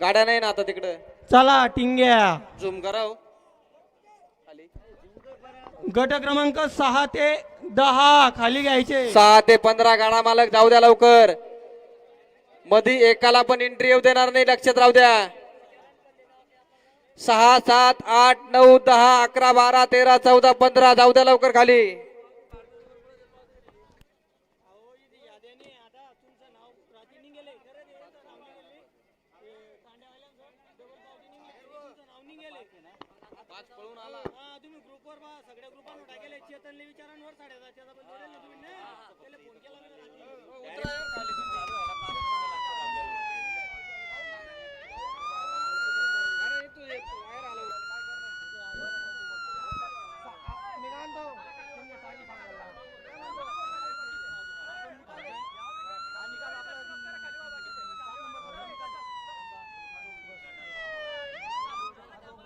गाड्या नाही ना आता तिकडं? चला टिंग्या. झूम करा हो. गट क्रमांक सहा ते दहा खाली घ्यायचे. सहा ते पंधरा गाडा मालक जाऊ द्या लवकर. मधी एकाला पण एंट्री येऊ देणार नाही लक्षात राहू द्या. सहा सात आठ नऊ दहा अकरा बारा तेरा चौदा पंधरा जाऊ द्या लवकर खाली. कळून आला. हा तुम्ही ग्रुपवर बा सगळ्या ग्रुपांवर टाकेले. चेतनले विचारांवर साडेदा त्याचा पण जोडेल ना तुम्ही फोन केला उतरा अरे येतो येतो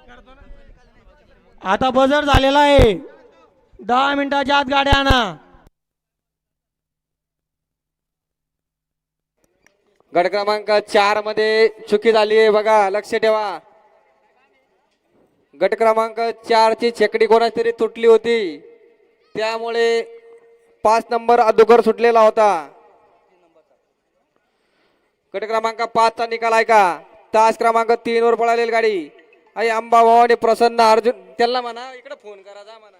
करतो ना. आता बजर झालेला आहे. दहा मिनिटाच्या आत गाड्या आणा. गट क्रमांक चारमध्ये चुकी झाली आहे बघा लक्ष ठेवा. गट क्रमांक चार ची छेकडी कोणाची तरी तुटली होती. त्यामुळे पाच नंबर अधुगर सुटलेला होता. गट क्रमांक पाच चा निकाल आहे का? तास क्रमांक तीन वर पळालेली गाडी. आई अंबा प्रसन्न अर्जुन. त्यांना म्हणा इकडे फोन करा जा म्हणा.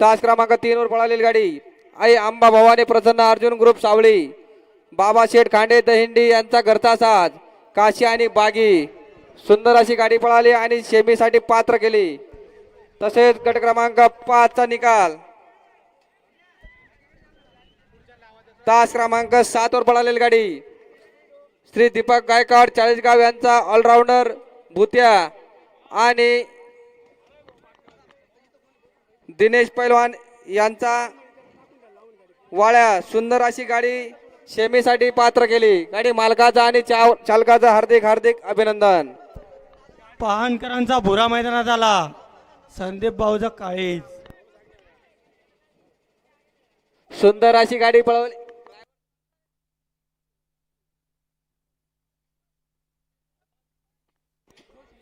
तास क्रमांक तीन वर पळालेली गाडी. आई अंबा भवानी प्रसन्न अर्जुन ग्रुप सावळी. बाबा शेठ खांडे दहिंडी यांचा घरचा साज. काशी आणि बागी. सुंदर अशी गाडी पळाली आणि शेमीसाठी पात्र केली. तसेच गट क्रमांक पाच चा निकाल. तास क्रमांक सात वर पळालेली गाडी. श्री दीपक गायकवाड चाळीसगाव यांचा ऑलराऊंडर भूत्या आणि दिनेश पैलवान यांचा वाळ्या सुंदर अशी गाडी शेमीसाठी पात्र केली. गाडी मालकाचा आणि चाव- चालकाचं हार्दिक हार्दिक अभिनंदन. पहाणकरांचा भुरा मैदानात आला. संदीप भाऊचा काळीज. सुंदर अशी गाडी पळवली.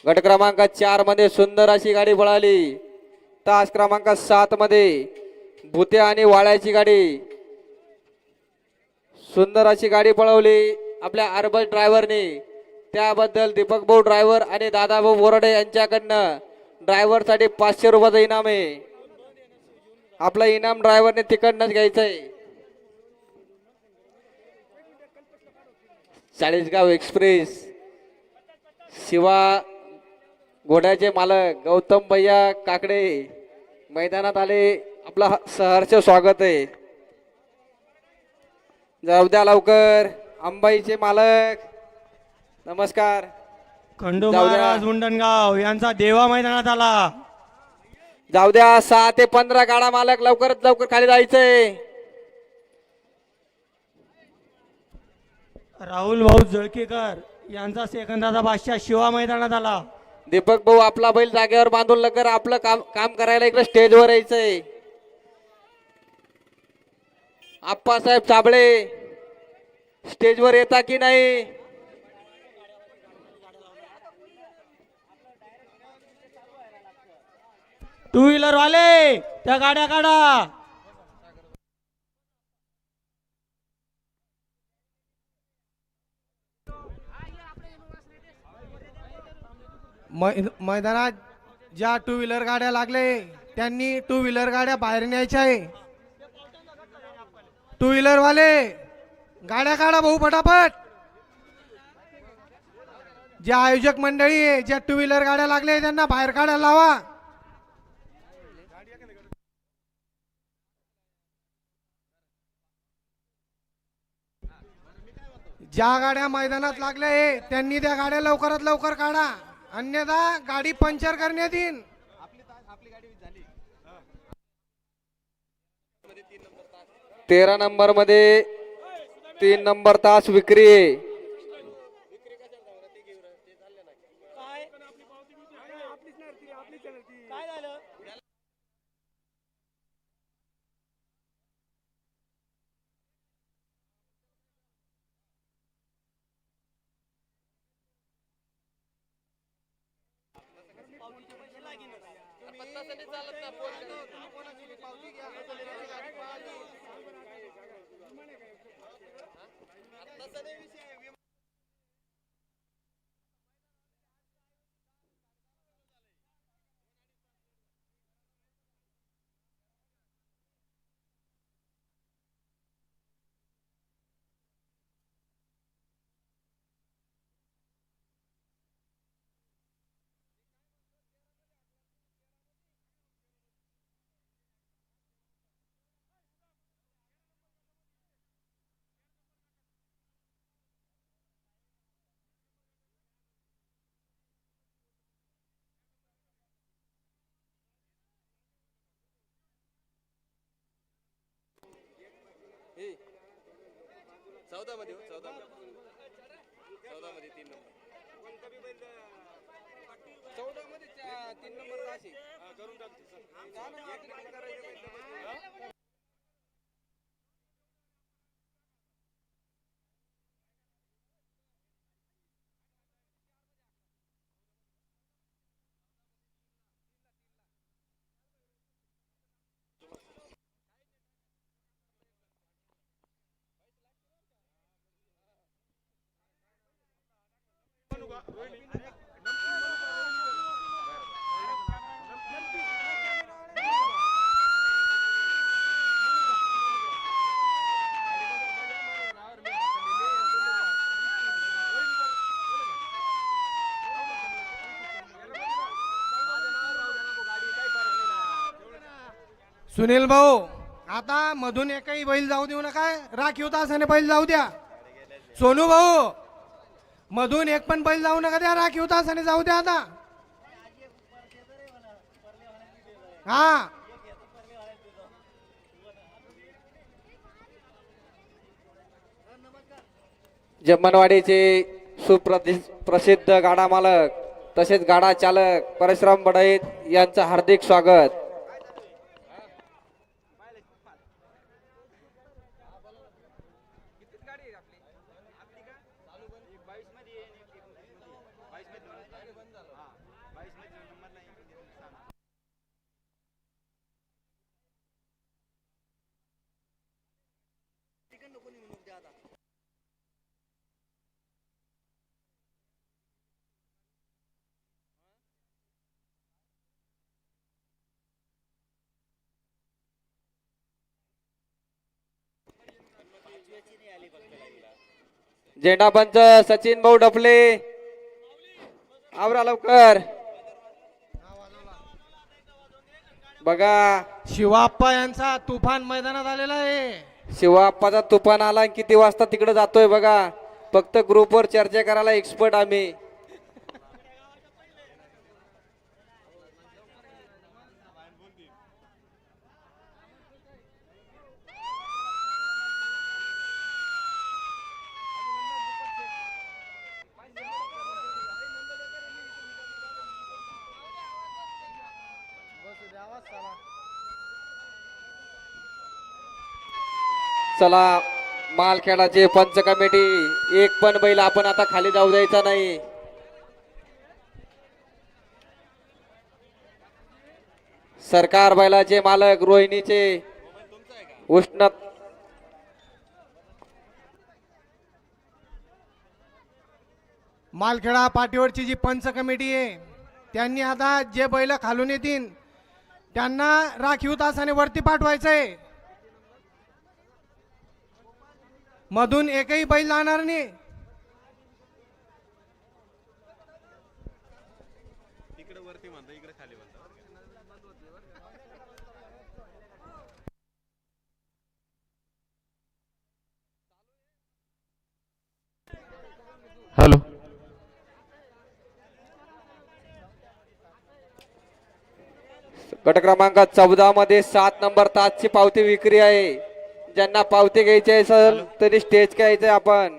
गट क्रमांक चारमध्ये सुंदर अशी गाडी पळाली. तास क्रमांक सात मध्ये भुत्या आणि वाळ्याची गाडी. सुंदर अशी गाडी पळवली आपल्या अर्बन ड्रायव्हरने. त्याबद्दल दीपक भाऊ ड्रायव्हर आणि दादाभाऊ बोराडे यांच्याकडनं ड्रायव्हरसाठी पाचशे रुपयाचं इनाम आहे. आपलं इनाम ड्रायव्हरने तिकडनंच घ्यायचंय. चाळीसगाव एक्सप्रेस. शिवा घोड्याचे मालक गौतम भैया काकडे मैदानात आले. आपलं सहर्ष स्वागत आहे. जाऊ द्या लवकर. अंबाईचे मालक. नमस्कार. खंडू. महाराज मुंडणगाव यांचा देवा मैदानात आला. जाऊ द्या. सहा ते पंधरा गाडा मालक लवकरात लवकर खाली जायचंय. राहुल भाऊ जळकेकर यांचा सेकंदाचा बादशाह शिवा मैदानात आला. दीपक भाऊ आपला बैल जागेवर बांधून लगर आपलं काम काम करायला इकडे स्टेजवर यायचंय. आप्पासाहेब चाबळे स्टेजवर येता की नाही? टू व्हीलर वाले त्या गाड्या काढा. मै- मैदानात ज्या टू व्हीलर गाड्या लागले त्यांनी टू व्हीलर गाड्या बाहेर न्यायच्या आहे. टू व्हीलर वाले गाड्या काढा भाऊ पटापट जे आयोजक मंडळी आहे ज्या टू व्हीलर गाड्या लागल्या त्यांना बाहेर काढायला लावा. ज्या गाड्या मैदानात लागल्या आहे त्यांनी त्या गाड्या लवकरात लवकर काढा. अन्यथा गाडी पंक्चर करण्यात येईल तेरा नंबरमध्ये तीन नंबर तास विक्री आहे. चौदा मध्ये हो चौदा चौदा मध्ये तीन नंबर. चौदा मध्ये तीन नंबर राशी जा ना, सुनील भाऊ आता मधून एकही बैल जाऊ देऊ नका. राखीव तासाने बैल जाऊ द्या. सोनू भाऊ मधून एक पण बैल जाऊ नका द्या राखीव तासाने जाऊ द्या आता. हा. जम्मनवाडीचे सुप्रसिद्ध प्रसिद्ध गाडा मालक तसेच गाडा चालक परशुराम बडईत यांचं हार्दिक स्वागत. झेंडा पंच सचिन भाऊ डफले. आवरा लवकर. बघा. शिवाप्पा यांचा तुफान मैदानात आलेला आहे. शिवाप्पाचा तुफान आला आणि किती वाजता तिकडे जातोय बघा. फक्त ग्रुपवर चर्चा करायला एक्सपर्ट आम्ही. चला मालखेडाचे पंच कमिटी एक पण बैल आपण आता खाली जाऊ द्यायचा नाही. सरकार बैलाचे मालक रोहिणीचे. उष्ण मालखेडा पाठीवरची जी पंच कमिटी आहे त्यांनी आता जे बैल खालून येतील त्यांना राखीव तासाने वरती पाठवायचंय. मधून एकही बैल जाणार नाही. इकडे वरती म्हणता इकडे खाली म्हणता. हॅलो. गट क्रमांक चौदा मध्ये सात नंबर तासची पावती विक्री आहे. ज्यांना पावती घ्यायची आहे सर तरी स्टेज घ्यायचंय आपण.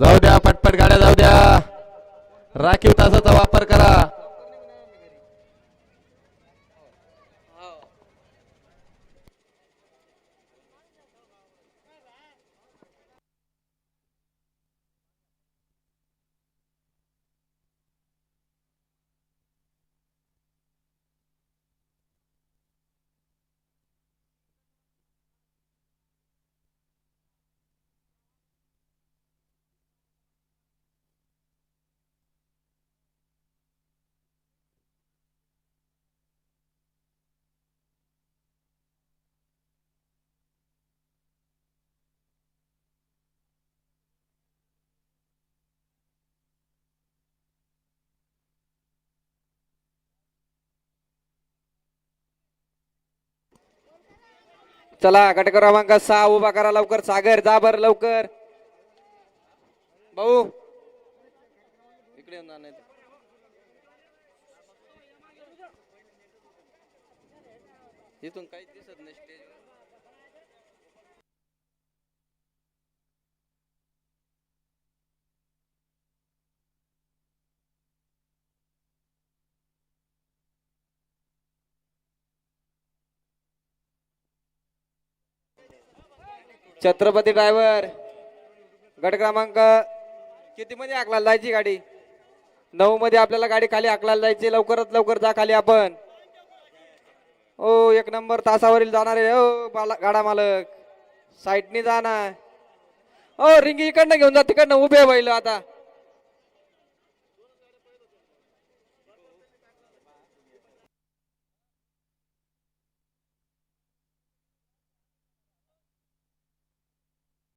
जाऊ द्या पटपट गाड्या जाऊ द्या. राखीव तासाचा वापर करा. चला गट क्रमांक सहा उभा करा लवकर. सागर जा बर लवकर. भाऊ. इकडे येऊन नाही इथून काही दिसत नाही स्टेज छत्रपती ड्रायव्हर. गट क्रमांक किती मध्ये आकलाला जायची गाडी? नऊ मध्ये आपल्याला गाडी खाली आकलाला जायची. लवकरात लवकर जा खाली आपण. ओ एक नंबर तासावरील जाणार. आहे ओ बाला गाडा मालक. साईडनी जाणार ओ रिंगी इकडनं घेऊन जा तिकडनं उभे बैल आता.